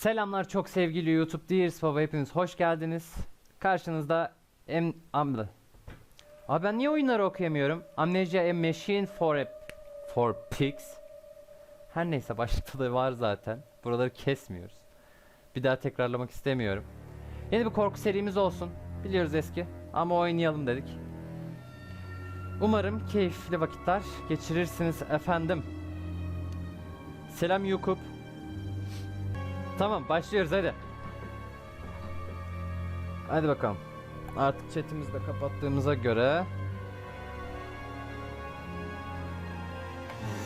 Selamlar çok sevgili YouTube Dears Baba hepiniz hoş geldiniz. Karşınızda em amlı. Abi ben niye oyunları okuyamıyorum? Amnesia a Machine for a for Pigs. Her neyse başlıkta da var zaten. Buraları kesmiyoruz. Bir daha tekrarlamak istemiyorum. Yeni bir korku serimiz olsun. Biliyoruz eski ama oynayalım dedik. Umarım keyifli vakitler geçirirsiniz efendim. Selam Yukup. Tamam başlıyoruz hadi. Hadi bakalım. Artık chatimizi de kapattığımıza göre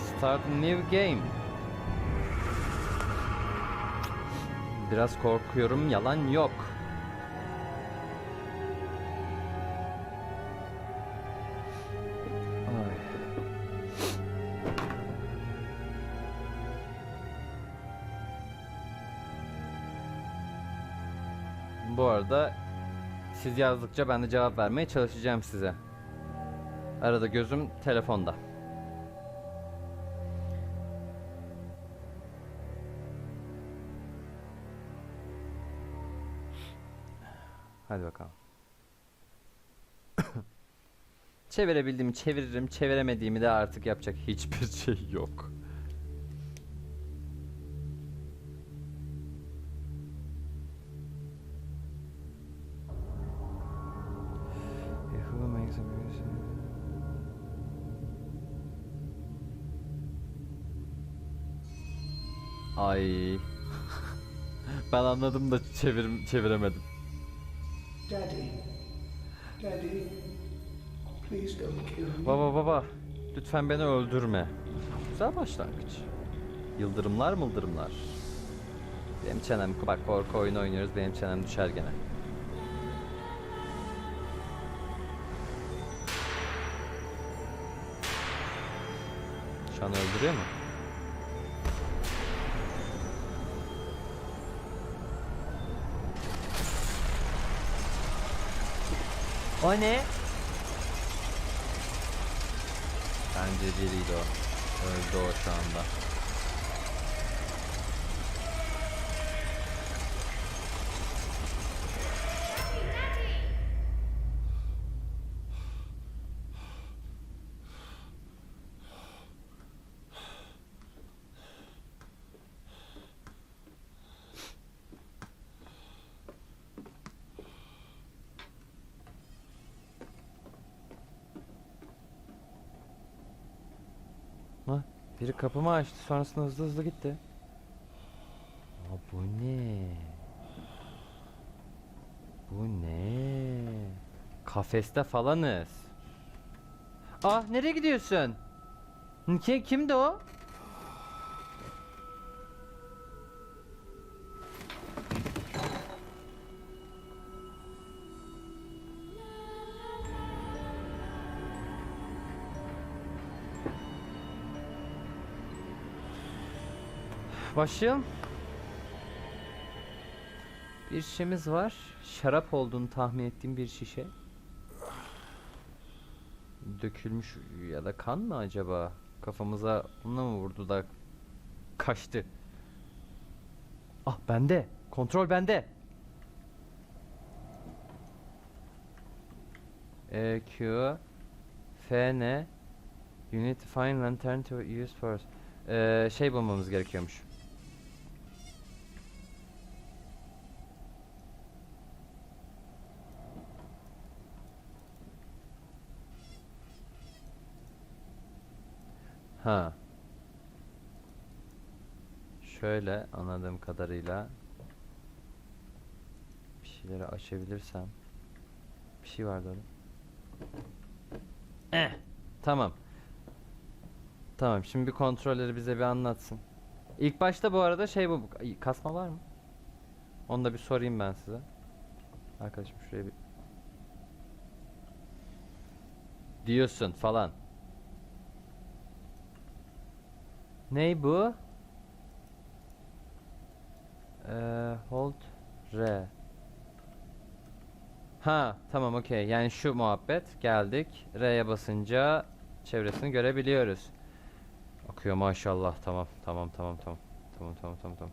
Start new game. Biraz korkuyorum, yalan yok. Siz yazdıkça ben de cevap vermeye çalışacağım size. Arada gözüm telefonda. Hadi bakalım. Çevirebildiğimi çeviririm, çeviremediğimi de artık yapacak hiçbir şey yok. Ay. ben anladım da çevir çeviremedim. Daddy. Daddy. Please don't kill me. Baba baba lütfen beni öldürme. Güzel başlangıç. Yıldırımlar mıldırımlar. Benim çenem bak korku oyunu oynuyoruz benim çenem düşer gene. Şu an öldürüyor mu? O ne? Bence biriydi o. Öldü o şu anda. Ha, biri kapımı açtı sonrasında hızlı hızlı gitti. Aa, bu ne? Bu ne? Kafeste falanız. Ah nereye gidiyorsun? Kim, kimdi o? Başlayalım. Bir şişemiz var. Şarap olduğunu tahmin ettiğim bir şişe. Dökülmüş ya da kan mı acaba? Kafamıza onunla mı vurdu da kaçtı? Ah bende. Kontrol bende. E Q F N to find lantern to use first. Ee, şey bulmamız gerekiyormuş. Ha. Şöyle anladığım kadarıyla bir şeyleri açabilirsem bir şey vardı orada. Eh, tamam. Tamam şimdi bir kontrolleri bize bir anlatsın. İlk başta bu arada şey bu kasma var mı? Onu da bir sorayım ben size. Arkadaşım şuraya bir diyorsun falan. Ney bu? Ee, hold R. Ha tamam okey. Yani şu muhabbet. Geldik. R'ye basınca çevresini görebiliyoruz. Akıyor maşallah. Tamam tamam tamam tamam. Tamam tamam tamam tamam.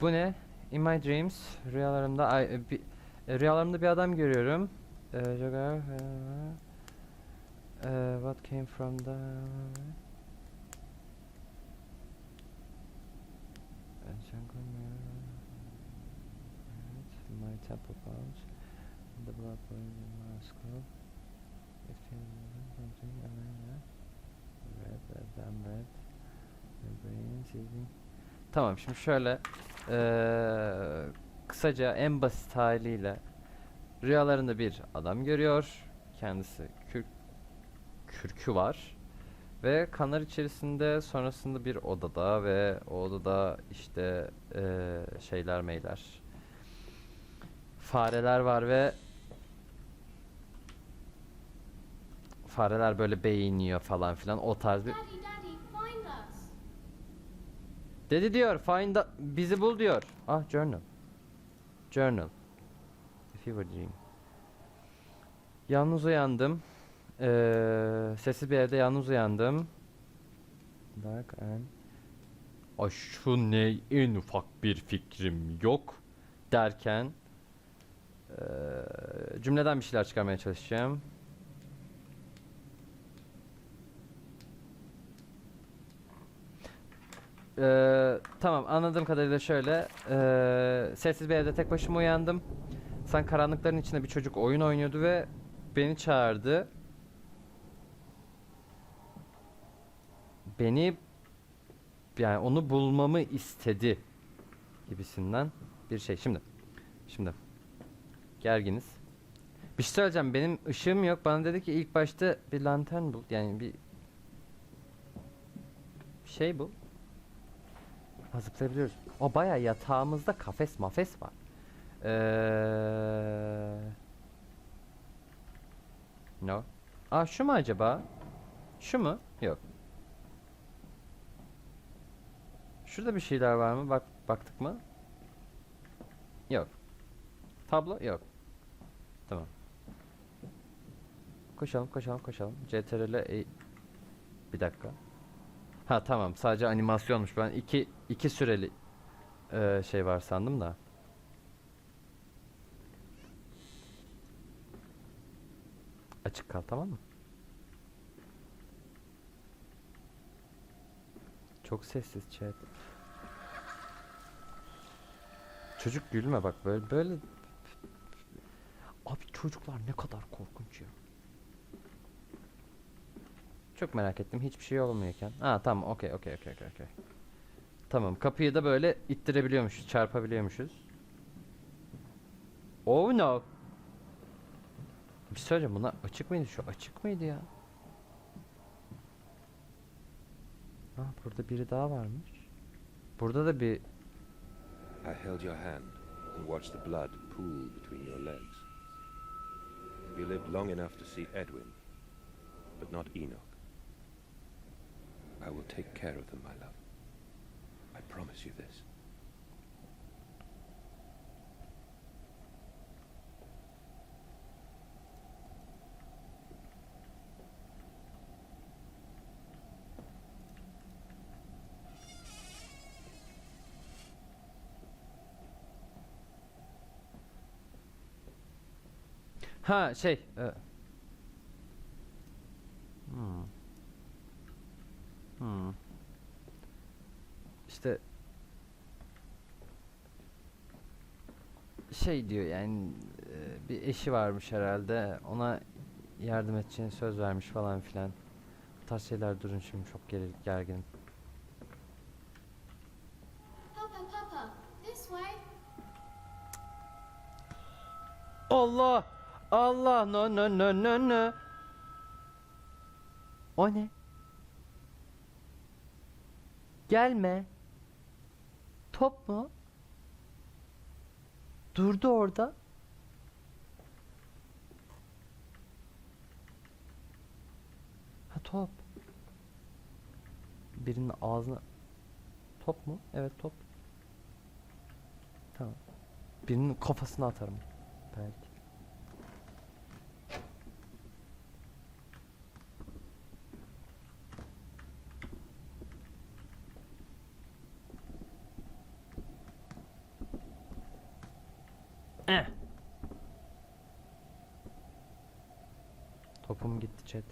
Bu ne? In my dreams. Rüyalarımda ay, e, bi, e, rüyalarımda bir adam görüyorum. Ee, ee, ee what came from the... my temple bones, the blood boiling in my skull. It feels something, I red? Red, I'm red. My brain is eating. Tamam şimdi şöyle eee, kısaca en basit haliyle rüyalarında bir adam görüyor. Kendisi kürk, kürkü var. Ve kanlar içerisinde sonrasında bir odada ve o odada işte eee, şeyler meyler. Fareler var ve fareler böyle beyin yiyor falan filan o tarz bir. Dedi diyor find a- bizi bul diyor. Ah journal. Journal. A fever dream. Yalnız uyandım. Ee, sessiz bir evde yalnız uyandım. Dark and şu ne en ufak bir fikrim yok derken eee, cümleden bir şeyler çıkarmaya çalışacağım. Eee, tamam anladığım kadarıyla şöyle eee, sessiz bir evde tek başıma uyandım. Sen karanlıkların içinde bir çocuk oyun oynuyordu ve beni çağırdı. Beni yani onu bulmamı istedi gibisinden bir şey. Şimdi şimdi gerginiz. Bir şey söyleyeceğim. Benim ışığım yok. Bana dedi ki ilk başta bir lantern bul. Yani bir şey bu. Ha, zıplayabiliyoruz. O baya yatağımızda kafes mafes var. Eee... No. Aa şu mu acaba? Şu mu? Yok. Şurada bir şeyler var mı? Bak baktık mı? Yok. Tablo yok. Tamam. Koşalım, koşalım, koşalım. CTRL E bir dakika. Ha tamam, sadece animasyonmuş. Ben iki iki süreli eee, şey var sandım da. Açık kal tamam mı? Çok sessiz chat. Çocuk gülme bak böyle böyle. Abi çocuklar ne kadar korkunç ya. Çok merak ettim hiçbir şey olmuyorken. Ha tamam okey okey okey okey. Tamam kapıyı da böyle ittirebiliyormuşuz, çarpabiliyormuşuz. Oh no. Bir şey söyleyeceğim buna açık mıydı şu açık mıydı ya? Ha burada biri daha varmış. Burada da bir I held your hand and watched the blood pool between your legs. You lived long enough to see Edwin, but not Enoch. I will take care of them, my love. I promise you this. Ha şey. e, Hmm. Hmm. İşte şey diyor yani e, bir eşi varmış herhalde ona yardım edeceğini söz vermiş falan filan. Bu tarz şeyler durun şimdi çok geri, gerginim. Papa, Papa, this way. Allah! Allah! No no no no no! O ne? Gelme. Top mu? Durdu orada. Ha top. Birinin ağzına... Top mu? Evet top. Tamam. Birinin kafasına atarım. Belki. Eh. Topum gitti chat.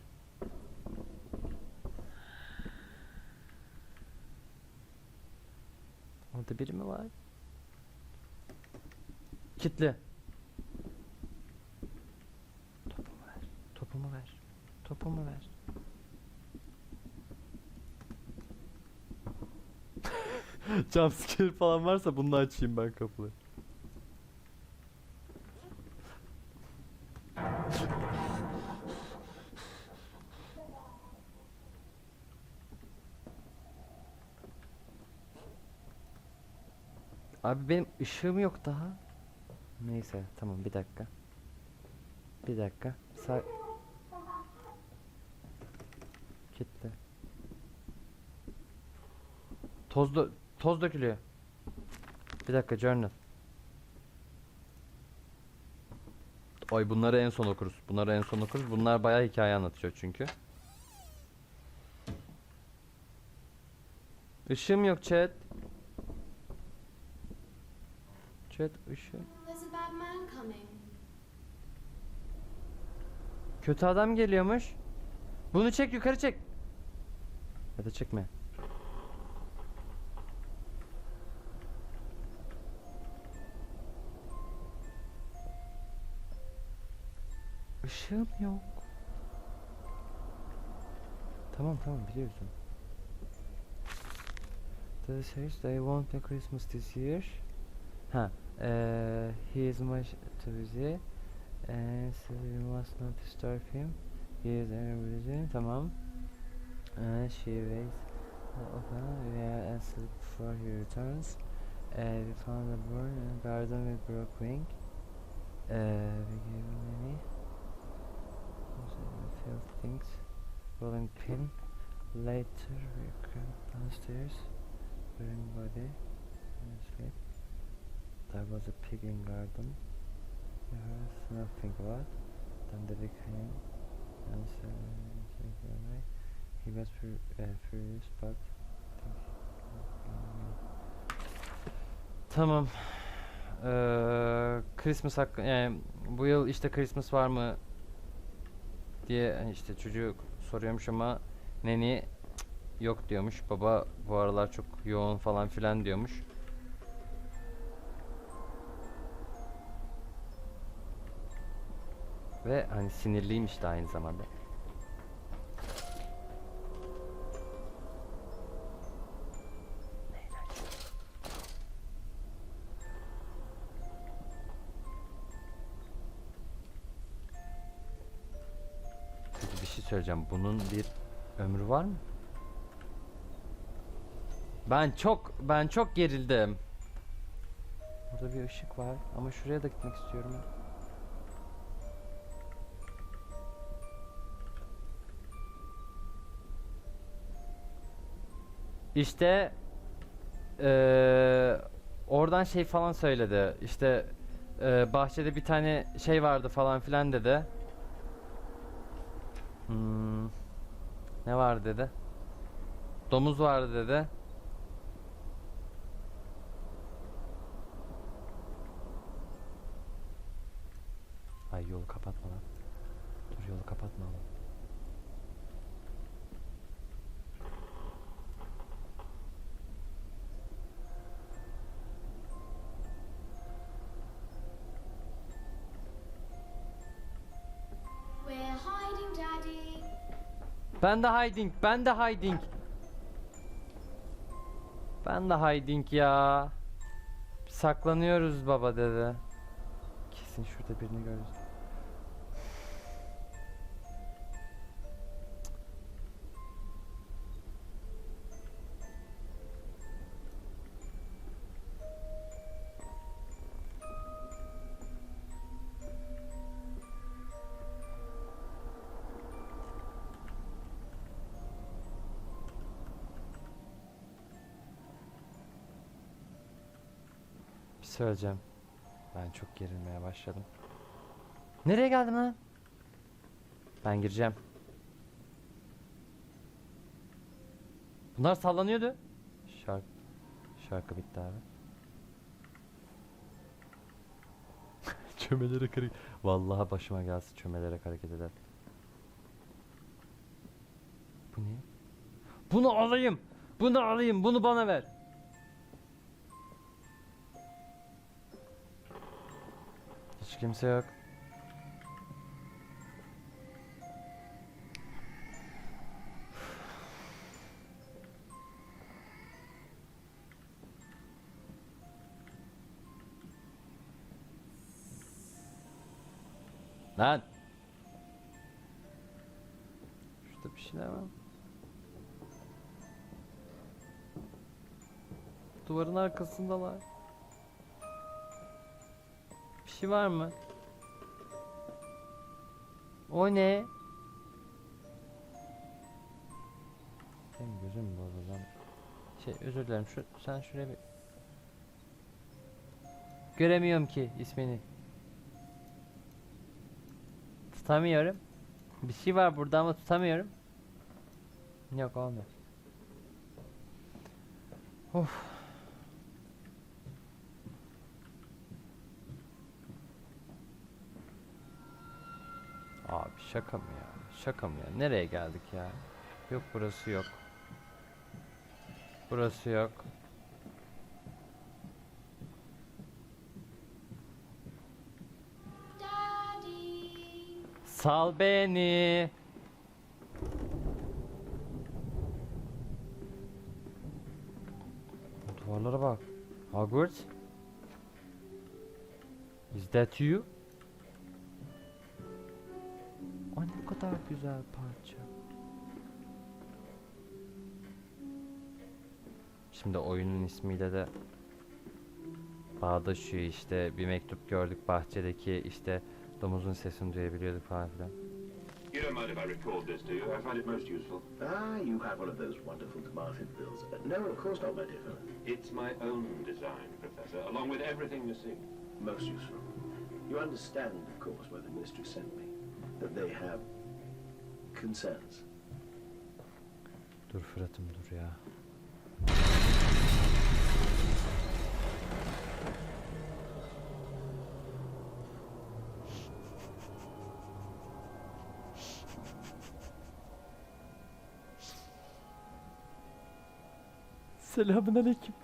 Orada biri mi var? Kitli. Topumu ver. Topumu ver. Topumu ver. Jumpscare falan varsa bunu açayım ben kapıları. Abi benim ışığım yok daha. Neyse tamam bir dakika. Bir dakika. Sa Kitle. Toz dö- toz dökülüyor. Bir dakika journal. Oy bunları en son okuruz. Bunları en son okuruz. Bunlar bayağı hikaye anlatıyor çünkü. Işığım yok chat. Chat ışığı. There's a bad man coming. Kötü adam geliyormuş. Bunu çek yukarı çek. Ya da çekme. Işığım yok. Tamam tamam biliyorsun. The says they want a Christmas this year. Ha, eee he is much too busy. And so we must not disturb him. He is everything. Tamam. And she waits. Uh, okay, we are asleep before he returns. Uh, we found a bird in a garden with broke wing. Uh, we gave him many. Few things. Rolling pin. Later we crept downstairs. Wearing body. and sleep. There was a pig in garden. We heard nothing about. Then they became and away. He was uh, furious but Tamam. Eee Christmas hakkı yani bu yıl işte Christmas var mı diye hani işte çocuk soruyormuş ama neni "Cık, yok diyormuş. Baba bu aralar çok yoğun falan filan diyormuş. Ve hani sinirliyim işte aynı zamanda. Peki bir şey söyleyeceğim. Bunun bir ömrü var mı? Ben çok ben çok gerildim. Burada bir ışık var ama şuraya da gitmek istiyorum. İşte eee, oradan şey falan söyledi. İşte eee, bahçede bir tane şey vardı falan filan dedi. Hmm, ne var dedi. Domuz vardı dedi. Ben de hiding, ben de hiding. Ben de hiding ya. Saklanıyoruz baba dedi. Kesin şurada birini görürüz. Söyleyeceğim. Ben çok gerilmeye başladım. Nereye geldim lan? Ben gireceğim. Bunlar sallanıyordu. Şarkı şarkı bitti abi. çömelerek hareket... Vallahi başıma gelse çömelerek hareket eder. Bu ne? Bunu alayım. Bunu alayım. Bunu bana ver. Kimse yok. Lan. Şurada bir şeyler var. Duvarın arkasındalar. Şey var mı? O ne? Benim gözüm bozuldu. Şey özür dilerim. Şu, sen şuraya bir... Göremiyorum ki ismini. Tutamıyorum. Bir şey var burada ama tutamıyorum. Yok olmuyor. Of. Abi şaka mı ya? Şaka mı ya? Nereye geldik ya? Yok burası yok. Burası yok. Sal beni. Duvarlara bak. Hogwarts. Is that you? Kadar güzel parça. Şimdi oyunun ismiyle de bağdaşıyor işte bir mektup gördük bahçedeki işte domuzun sesini duyabiliyorduk falan filan. You don't mind if I record this, do you? I find it most useful. Ah, you have one of those wonderful Martin bills. Uh, no, of course not, my dear fellow. It's my own design, Professor, along with everything you see. Most useful. You understand, of course, why the ministry sent me. That they have concerns. Dur Fırat'ım dur ya. Selamun aleyküm.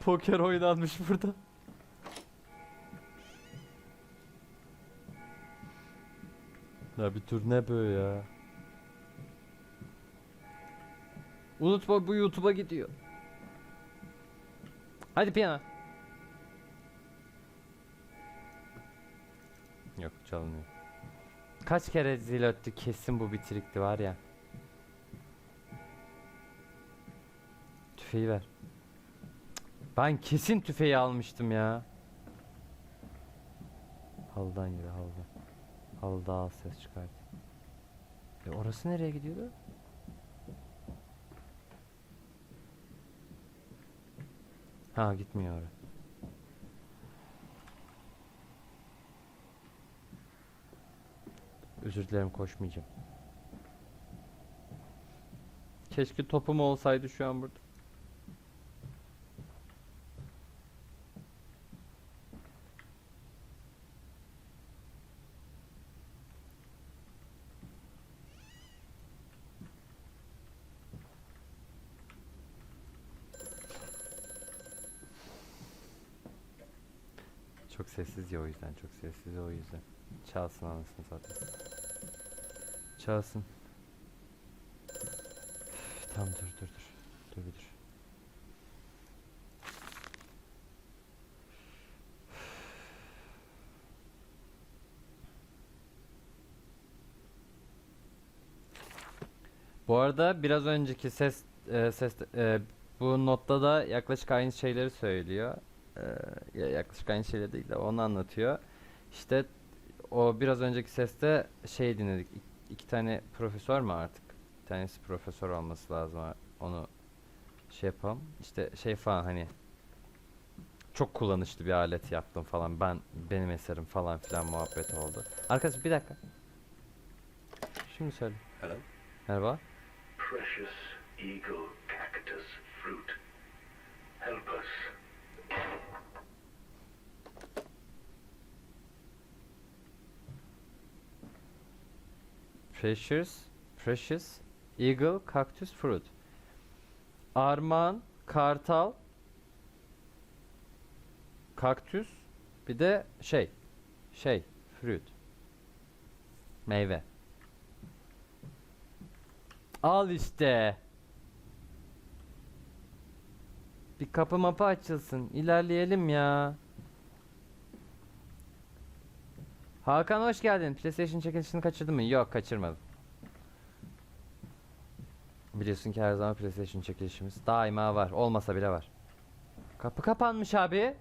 Poker oynanmış burada. Ya bir tur ne böyle ya? Unutma bu YouTube'a gidiyor. Hadi piyano. Yok çalmıyor. Kaç kere zil öttü kesin bu bitirikti var ya. Tüfeği ver. Ben kesin tüfeği almıştım ya. Haldan yürü haldan. Halı daha ses çıkardı. E orası nereye gidiyordu? Ha gitmiyor oraya. Özür dilerim koşmayacağım. Keşke topum olsaydı şu an burada. Çok sessiz ya o çok sessiz o yüzden. Çalsın anasını zaten. Çalsın. Üf, Tamam dur dur dur. Dur dur. Bu arada biraz önceki ses e, ses e, bu notta da yaklaşık aynı şeyleri söylüyor. E, ya yaklaşık aynı şeyleri değil de onu anlatıyor. İşte o biraz önceki seste şey dinledik. İk- iki tane profesör mü artık? Bir tanesi profesör olması lazım. Onu şey yapalım. İşte şey falan hani çok kullanışlı bir alet yaptım falan. Ben benim eserim falan filan muhabbet oldu. Arkadaşlar bir dakika. Şimdi söyle. Hello? Merhaba. Precious eagle cactus fruit. Precious, precious, eagle, cactus, fruit. Armağan, kartal, kaktüs, bir de şey, şey, fruit. Meyve. Al işte. Bir kapı mapı açılsın. İlerleyelim ya. Hakan hoş geldin. PlayStation çekilişini kaçırdın mı? Yok kaçırmadım. Biliyorsun ki her zaman PlayStation çekilişimiz daima var. Olmasa bile var. Kapı kapanmış abi.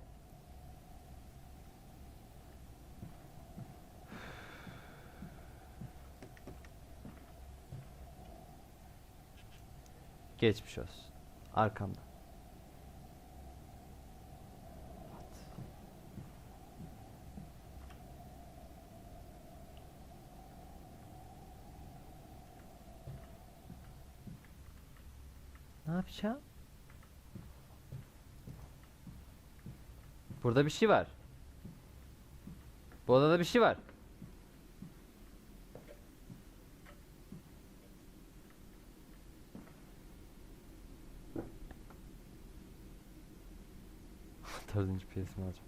Geçmiş olsun. Arkamda. Ne yapacağım? Burada bir şey var. Bu odada bir şey var. Dördüncü piyesimi alacağım.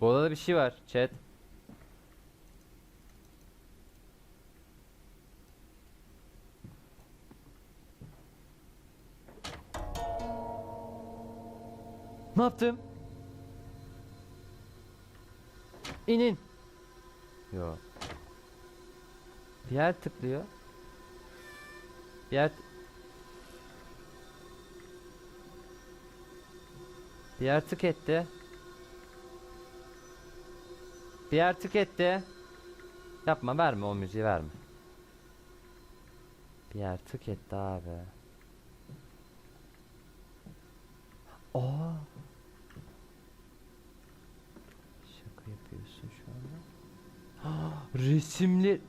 Bu odada bir şey var chat. Ne yaptım? İnin. Yo. Bir yer tıklıyor. Bir yer Bir yer tık etti. Bir yer tık etti. Yapma verme o müziği verme. Bir yer tık etti abi. Aa. Şaka yapıyorsun şu anda. Resimli.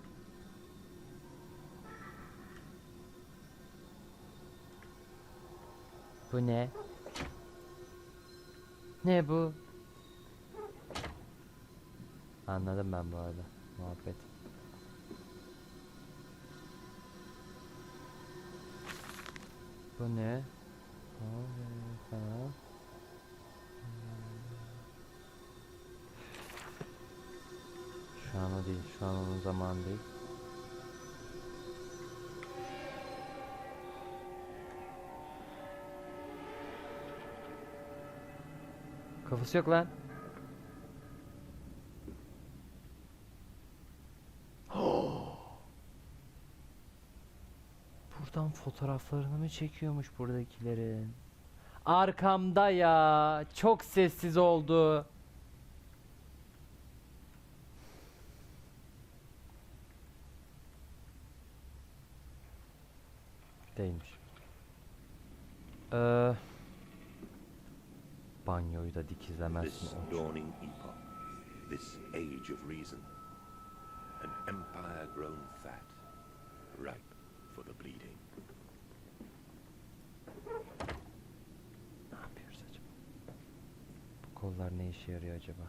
Bu ne? Ne bu? Anladım ben bu arada muhabbet. Bu ne? Aa, falan. Şu an o değil. Şu an onun zamanı değil. Kafası yok lan. Buradan fotoğraflarını mı çekiyormuş buradakilerin? Arkamda ya. Çok sessiz oldu. Değilmiş. Ee, banyoyu da This dikizlemezsin. o. dawning epoch, this age of reason, an empire grown fat, ripe for the bleeding. Ne yapıyoruz acaba? Bu kollar ne işe yarıyor acaba?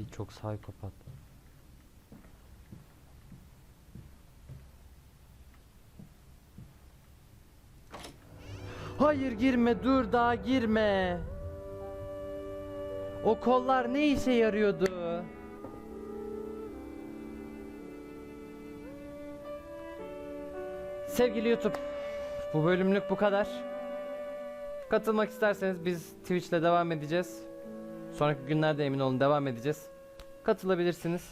Ay çok psikopat. Hayır girme dur daha girme. O kollar ne işe yarıyordu? Sevgili YouTube, bu bölümlük bu kadar. Katılmak isterseniz biz Twitch'le devam edeceğiz. Sonraki günlerde emin olun devam edeceğiz. Katılabilirsiniz.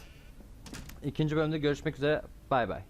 İkinci bölümde görüşmek üzere. Bay bay.